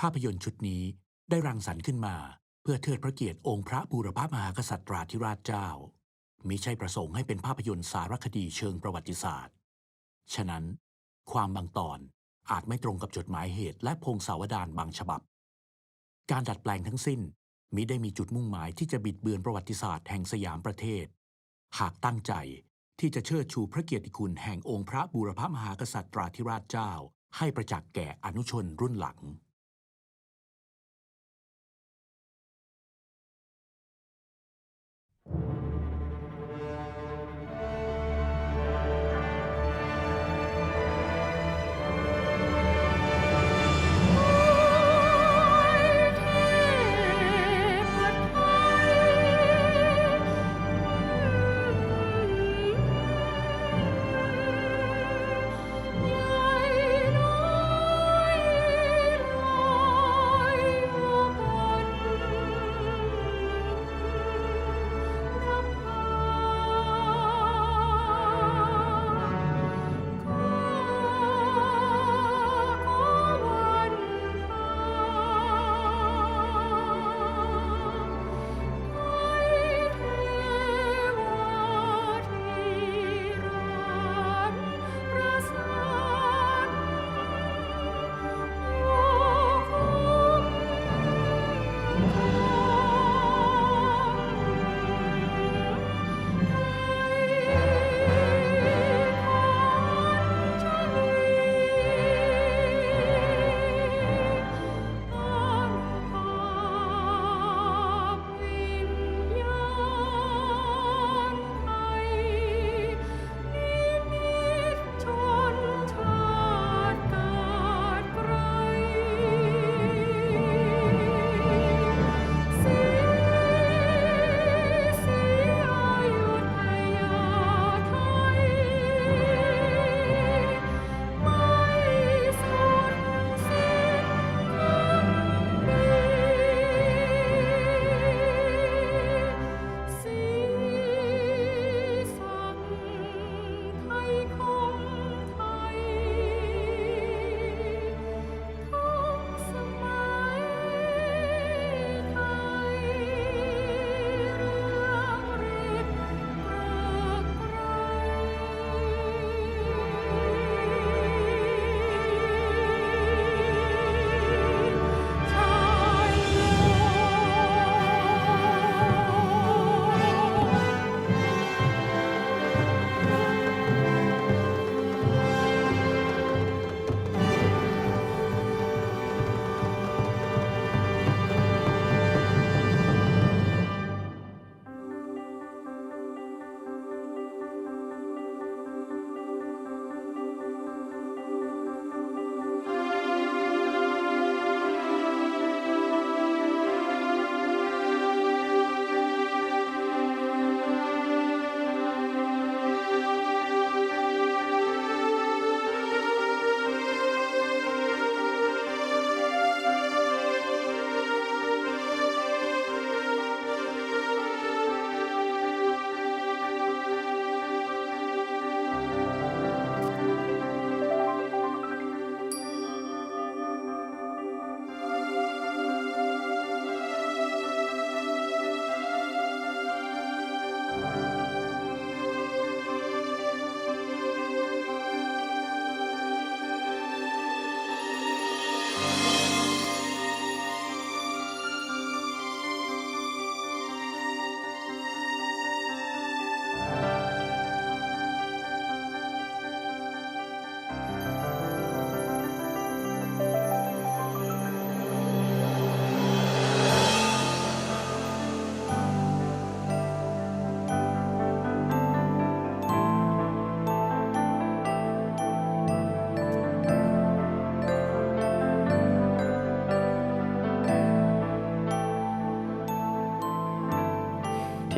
ภาพยนตร์ชุดนี้ได้รังสรรค์ขึ้นมา เพื่อเทิดพระเกียรติองค์พระบูรพมหากษัตราธิราชเจ้ามิใช่ประสงค์ให้เป็นภาพยนตร์สารคดีเชิงประวัติศาสตร์ ฉะนั้น ความบางตอนอาจไม่ตรงกับจดหมายเหตุและพงศาวดารบางฉบับ การดัดแปลงทั้งสิ้นมิได้มีจุดมุ่งหมายที่จะบิดเบือนประวัติศาสตร์แห่งสยามประเทศ หากตั้งใจที่จะเชิดชูพระเกียรติคุณแห่งองค์พระบูรพมหากษัตราธิราชเจ้า ให้ประจักษ์แก่อนุชนรุ่นหลัง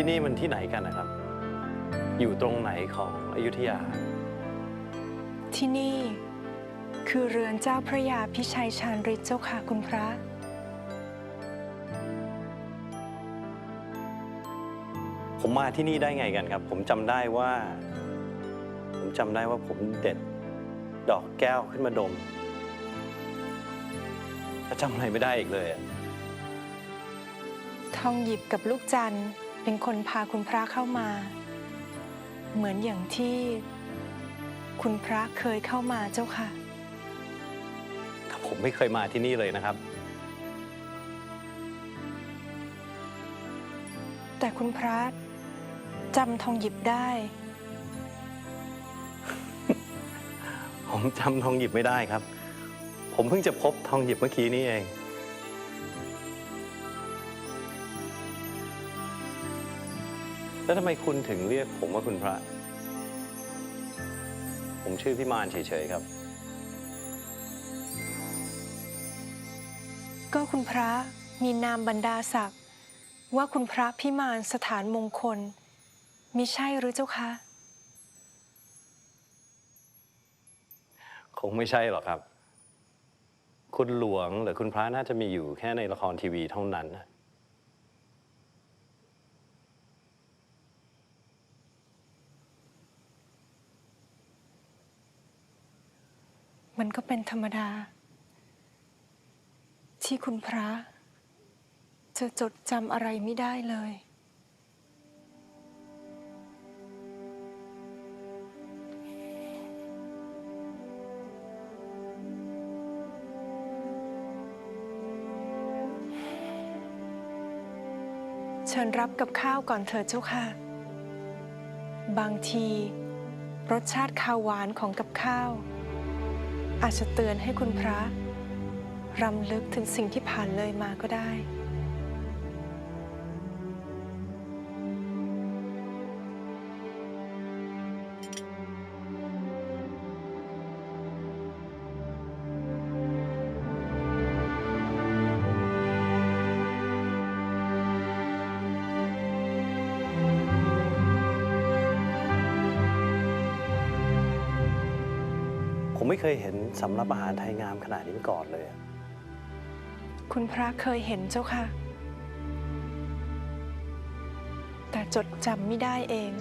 ที่นี่มันที่ไหนกันนะครับ อยู่ตรงไหนของอยุธยา ที่นี่คือเรือนเจ้าพระยาพิชัยชาญฤทธิ์เจ้าค่ะคุณพระ ผมมาที่นี่ได้ไงกันครับ ผมจำได้ว่า ผมจำได้ว่าผมเด็ดดอกแก้วขึ้นมาดมก็จำอะไรไม่ได้อีกเลยอะทองหยิบกับลูกจันทร์ เป็นคนพาคุณพระเข้ามา เหมือนอย่างที่คุณพระเคยเข้ามาเจ้าค่ะ ผมไม่เคยมาที่นี่เลยนะครับ แต่คุณพระจำทองหยิบได้ ผมจำทองหยิบไม่ได้ครับ ผมเพิ่งจะพบทองหยิบเมื่อกี้นี้เอง แล้วทำไมคุณถึงเรียกผมว่าคุณพระ ผมชื่อพิมานเฉยๆครับ ก็คุณพระมีนามบรรดาศักดิ์ว่าคุณพระพิมานสถานมงคลมิใช่หรือเจ้าคะ คงไม่ใช่หรอกครับ คุณหลวงหรือคุณพระน่าจะมีอยู่แค่ในละครทีวีเท่านั้นนะ มันก็เป็นธรรมดา ที่คุณพระ จะจดจำอะไรไม่ได้เลย เชิญรับกับข้าวก่อนเถิดเจ้าค่ะ บางที รสชาติข้าวหวานของกับข้าว อาจจะเตือนให้คุณพระ รำลึกถึงสิ่งที่ผ่านเลยมาก็ได้ ผมไม่เคยเห็น สำรับอาหารไทยงามขนาดนี้ก่อนเลย คุณพระเคยเห็นเจ้าค่ะ แต่จดจำไม่ได้เอง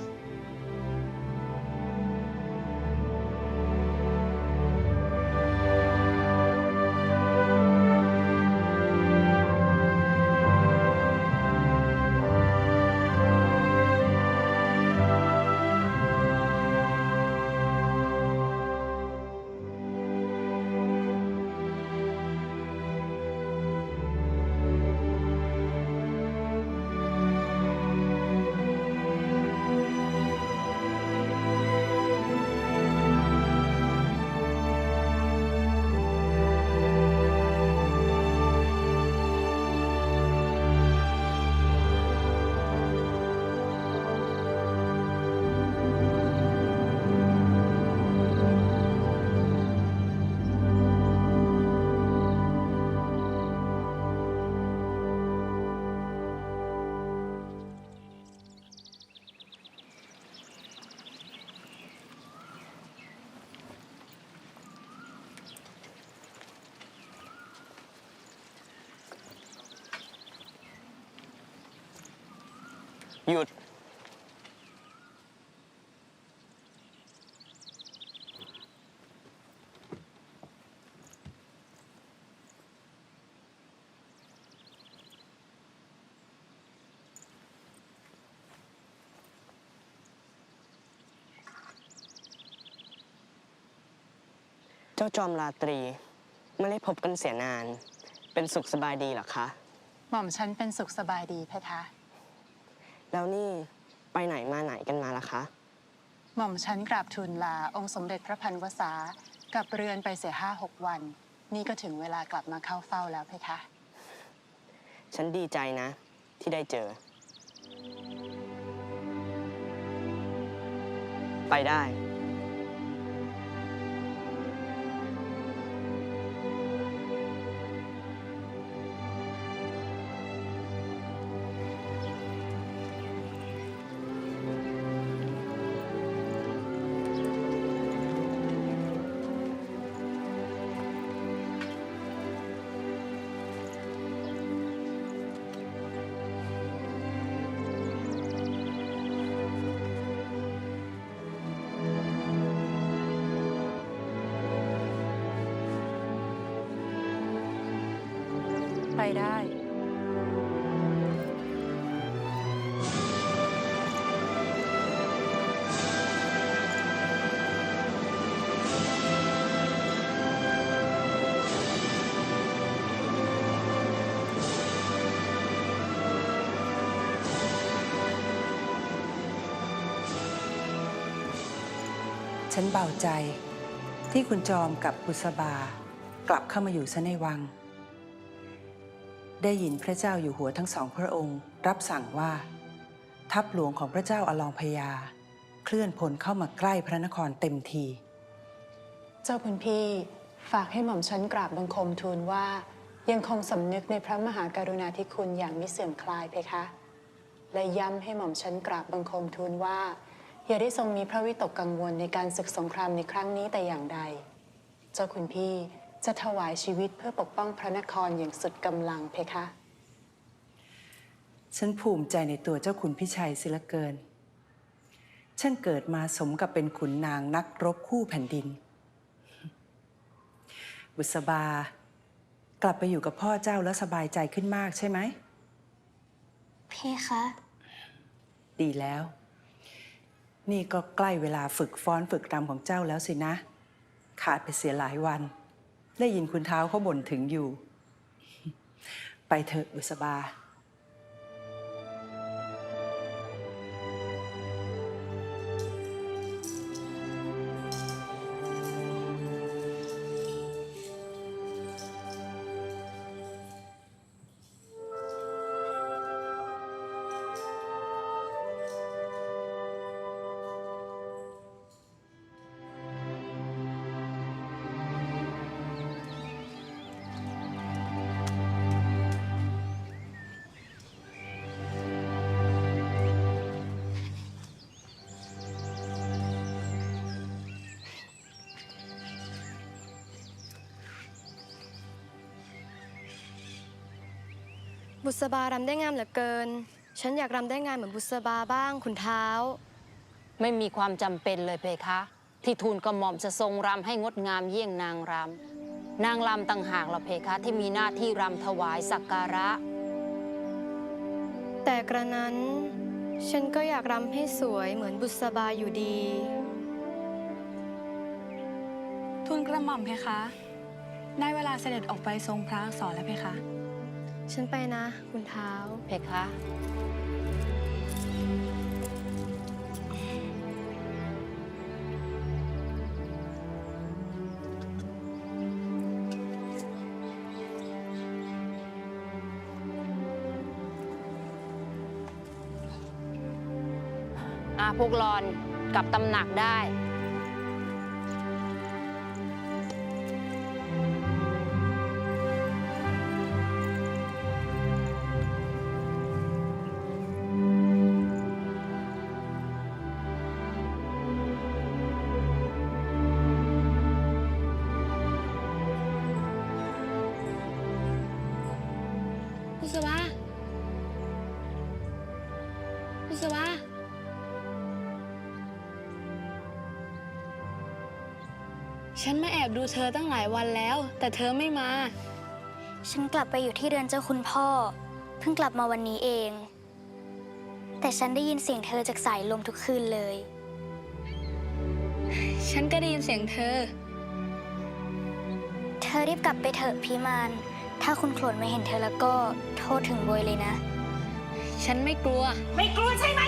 หยุด เจ้าจอมราตรี ไม่ได้พบกันเสียนาน เป็นสุขสบายดีหรอคะ หม่อมฉันเป็นสุขสบายดีเพคะ แล้วนี่ไปไหนมาไหนกันมาล่ะคะ หม่อมฉันกราบทูลลาองค์สมเด็จพระพันวษากลับเรือนไปเสียห้าหกวัน นี่ก็ถึงเวลากลับมาเข้าเฝ้าแล้วเพคะ ฉันดีใจนะ ที่ได้เจอ ไปได้ ไปได้ ฉันเบาใจที่คุณจอมกับบุษบากลับเข้ามาอยู่ซะในวัง ได้ยินพระเจ้าอยู่หัวทั้งสองพระองค์ รับสั่งว่า ทัพหลวงของพระเจ้าอลองพญาเคลื่อนพลเข้ามาใกล้พระนครเต็มที เจ้าคุณพี่ฝากให้หม่อมฉันกราบบังคมทูลว่า ยังคงสำนึกในพระมหากรุณาธิคุณอย่างมิเสื่อมคลายเพคะ และย้ำให้หม่อมฉันกราบบังคมทูลว่า อย่าได้ทรงมีพระวิตกกังวลในการศึกสงครามในครั้งนี้แต่อย่างใด เจ้าคุณพี่ จะถวายชีวิตเพื่อปกป้องพระนครอย่างสุดกำลังเพคะ ฉันภูมิใจในตัวเจ้าขุนพิชัยเสิละเกิน ฉันเกิดมาสมกับเป็นขุนนางนักรบคู่แผ่นดิน บุษบา กลับไปอยู่กับพ่อเจ้าแล้วสบายใจขึ้นมากใช่ไหม เพคะ ดีแล้ว นี่ก็ใกล้เวลาฝึกฟ้อนฝึกรำของเจ้าแล้วสินะ ขาดไปเสียหลายวัน ได้ยินคุณเท้าเขาบ่นถึงอยู่ ไปเถอะบุษบา บุษบารำได้งามเหลือเกิน ฉันอยากรำได้งามเหมือนบุษบาบ้างขุนเท้า ไม่มีความจำเป็นเลยเพคะ ที่ทูลกระหม่อมจะทรงรำให้งดงามเยี่ยงนางรำนางรำต่างหากละเพคะที่มีหน้าที่รำถวายสักการะ แต่กระนั้น ฉันก็อยากรำให้สวยเหมือนบุษบาอยู่ดี ทูลกระหม่อมเพคะ ได้เวลาเสด็จออกไปทรงพระอักษรแล้วเพคะ ฉันไปนะ คุณเท้า เพคะอะพวกหลอนกลับตำหนักได้ ฉันมาแอบดูเธอตั้งหลายวันแล้ว แต่เธอไม่มา ฉันกลับไปอยู่ที่เรือนเจ้าคุณพ่อ เพิ่งกลับมาวันนี้เอง แต่ฉันได้ยินเสียงเธอจากสายลมทุกคืนเลย ฉันก็ได้ยินเสียงเธอ เธอรีบกลับไปเถอะพี่มาน ถ้าคุณโขลนไม่เห็นเธอแล้วก็โทษถึงบวยเลยนะ ฉันไม่กลัว ไม่กลัวใช่ไหม